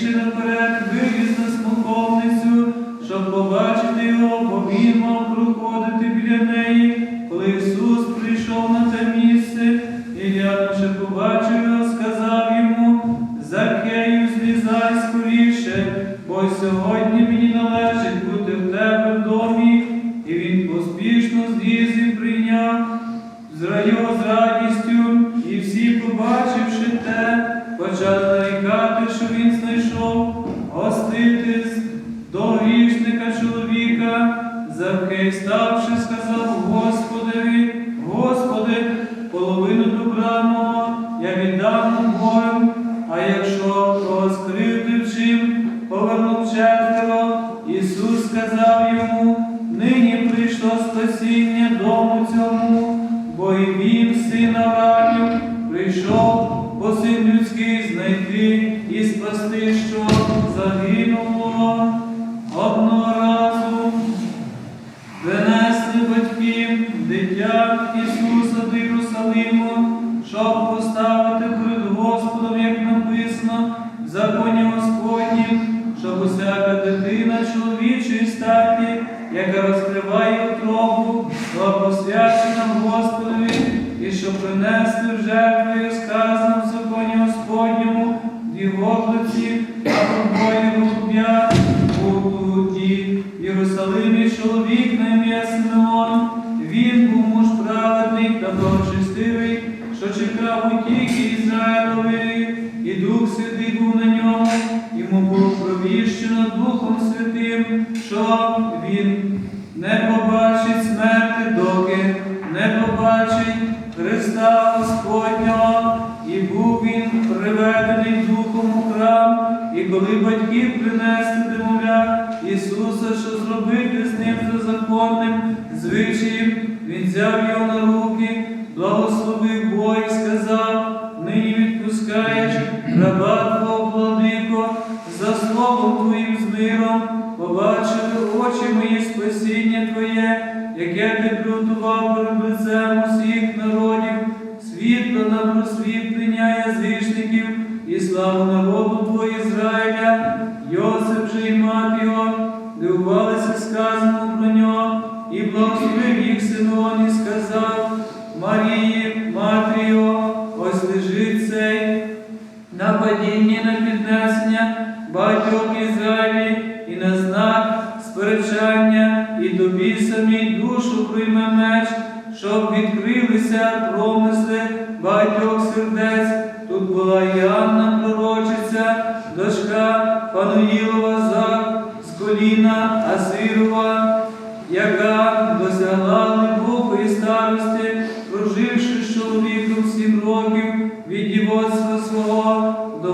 забігши наперед, виліз на смоковницю, щоб побачити його, бо він мав проходити біля неї. Коли Ісус прийшов на те місце, і глянувши, побачив його, сказав йому, Закею, злізай скоріше, бо сьогодні мені належить бути в тебе в домі. І він поспішно зліз і прийняв з радістю, і всі, побачивши те, почали нарікати, що він знайшов гостити з- до грішника чоловіка. Закей, ставши, сказав Господеві, Господи, половину добра мого я віддам Богом, а якщо кривдив чим, повернув четверо. Ісус сказав йому, нині прийшло спасіння дому цьому, бо і він, син Авраамів, прийшов, розкриває утробу, була посвячена Господові, і в жертву, як сказано в законі Господньому, дві гоблиці, або двоє тоді в Єрусалимі чоловік на ім'я Симеон. Він був муж праведний та благочестивий, що чекав утіки Ізраїлові, і Дух Святий був на ньому, йому було провіщено Духом Святим, що він не Господнього, і був він приведений Духом у храм, і коли батьки принесли немовля Ісуса, що зробити з ним за законним звичаєм, він взяв його на руки, благословив Бога і сказав, нині відпускаєш раба Твого владико, за словом Твоїм з миром, побачили очі мої спасіння Твоє, яке ти приготував перед лицем усіх народів, світло на просвітлення язичників і славу народу Твого Ізраїля, Йосип же і мати його, дивувалися сказано про нього, і благословив їх Симеон і сказав, Марії, мати його, ось лежить цей на падінні на піднесення багатьох Ізраїлі і на знак сперечання, і тобі самій душу прийме меч, щоб відкрилися промисли багатьох сердець. Тут була і Анна пророчиця, дочка Пануїлова за з коліна Асирова, яка досягла глибокої старості, проживши з чоловіком сім років від дівоцтва свого до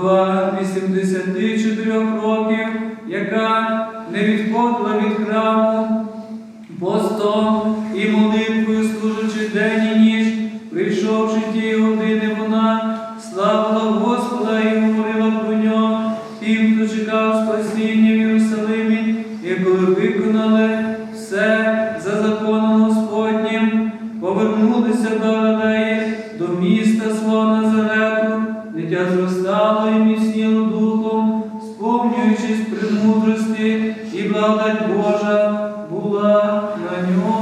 84 років, яка не відходила від храму, постом і молитвою прийшовши ті години, вона славила Господа і говорила про нього тим, хто чекав спасіння в Єрусалимі, і коли виконали все за законом Господнім, повернулися до Галилеї, до міста свого Назарету, дитя зростало і міцніло духом, сповнюючись премудрості, і благодать Божа була на ньому.